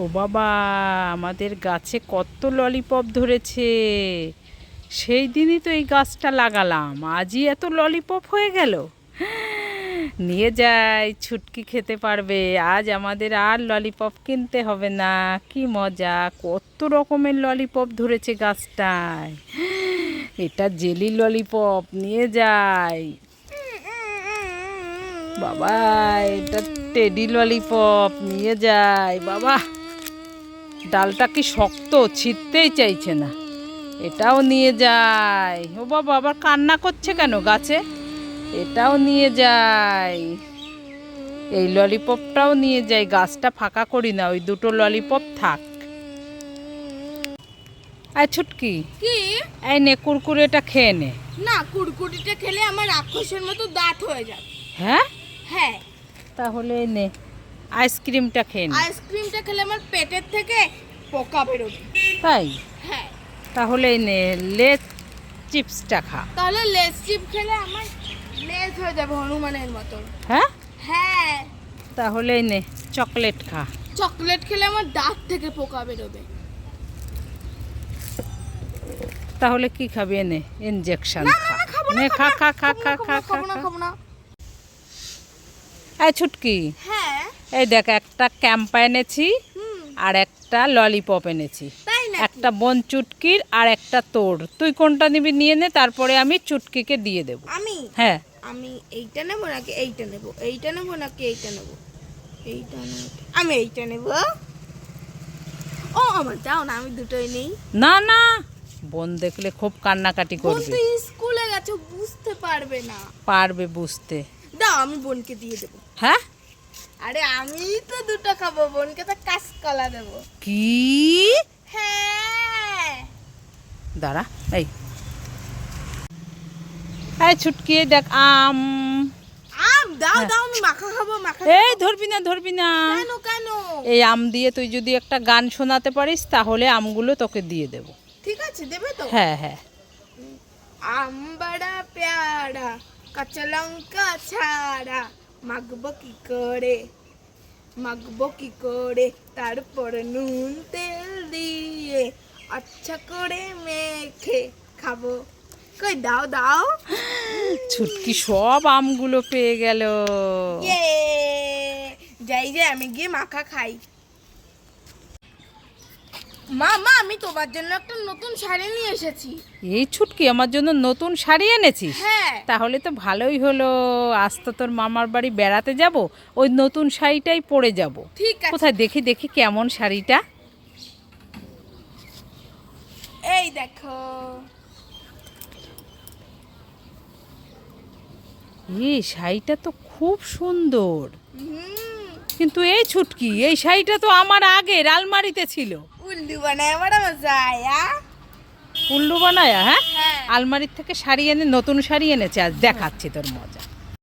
ও বাবা, আমাদের গাছে কত ললিপপ ধরেছে। সেই দিনই তো এই গাছটা লাগালাম, আজই এত ললিপপ হয়ে গেল। নিয়ে যাই, ছুটকি খেতে পারবে, আজ আমাদের আর ললিপপ কিনতে হবে না, কি মজা, কত রকমের ললিপপ ধরেছে গাছটায়। এটা জেলি ললিপপ নিয়ে যাই। বাবা, এটা টেডি ললিপপ নিয়ে যাই, বাবা। ডালটা কি শক্ত ছিঁড়তেই চাইছে না। এটাও নিয়ে যাই ও বাবা আবার কান্না করছে কেন গাছে? এটাও নিয়ে যাই এই ললিপপটাও নিয়ে যাই গাছটা ফাঁকা করি না ওই দুটো ললিপপ থাক। আয় ছুটকি। কি? এই নে কুরকুরেটা খেয়ে নে। না কুড়কুড়িটা খেলে আমার রাক্ষসের মতো দাঁত হয়ে যাবে। হ্যাঁ? হ্যাঁ। তাহলে নে। আইসক্রিমটা খেয়ে নে। আইসক্রিমটা খেলে আমার পেটের থেকে পোকা বেরোবে। তাই? হ্যাঁ। তাহলে নে লেজ চিপসটা খা। তাহলে লেজ চিপ খেলে আমার লেজ হয়ে যাবে হনুমানের মতন। হ্যাঁ? হ্যাঁ। তাহলে নে চকলেট খা। চকলেট খেলে আমার দাঁত থেকে পোকা বেরোবে। তাহলে কি খাবি? এনে ইনজেকশন না, খা না, খাব না, নে খা খা খা খা খা খা খাব না খাব না। এই ছুটকি। হ্যাঁ। এই দেখ একটা ক্যাম্পা এনেছি আর একটা ললিপপ এনেছি। তাই না একটা বন চুটকির আর একটা তোর। তুই কোনটা নিবি নিয়ে নে তারপরে আমি চুটকিকে দিয়ে দেব। আমি? হ্যাঁ। আমি এইটা নেব নাকি এইটা নেব? এইটা নেব নাকি এইটা নেব? এইটা নেব আমি এইটা নেব। ও আমার যাও না আমি দুটোই নেই। না না। বোন দেখলে খুব কান্নাকাটি করবে। তো স্কুলে গেছে বুঝতে পারবে না। পারবে বুঝতে। দাও আমি বোনকে দিয়ে দেবো। হ্যাঁ? আরে আমি তো দুটো খাব বোনকে তো কাঁচকলা দেবো। কি? হ্যাঁ। দাঁড়া এই। এই ছুটকি দেখ আম। আম দাও দাও আমি মাখা খাব মাখা এই ধরবি না ধরবি না। কেন কেন? এই আম দিয়ে তুই যদি একটা গান শোনাতে পারিস তাহলে আমগুলো তোকে দিয়ে দেব। ঠিক আছে দেবে তো? হ্যাঁ হ্যাঁ। আম বড়া প্যারা কাঁচা লঙ্কা ছাড়া। মাখবো কি করে মাখবো কি করে তারপর নুন তেল দিয়ে আচ্ছা করে মেখে খাব। কই দাও দাও। ছুটকি সব আমগুলো পেয়ে গেল। ইয়ে যাই যে আমি গিয়ে মাখা খাই। মা মা আমি তোমার জন্য একটা নতুন শাড়ি নিয়ে এসেছি। এই ছুটকি আমার জন্য নতুন শাড়ি এনেছিস? হ্যাঁ। তাহলে তো ভালোই হলো। আজ তো তোর মামার বাড়ি বেড়াতে যাব ওই নতুন শাড়িটাই পরে যাব। ঠিক আছে। কোথায় দেখি দেখি কেমন শাড়িটা? এই দেখো। এই শাড়িটা তো খুব সুন্দর। হুম। কিন্তু এই ছুটকি এই শাড়িটা তো আমার আগের আলমারিতে ছিল। উল্লু বানায় আমার আয়া উল্লু বানায়া হ্যাঁ? হ্যাঁ। আলমারির থেকে শাড়ি এনে নতুন শাড়ি এনেছে আজ দেখাচ্ছি তোর মজা।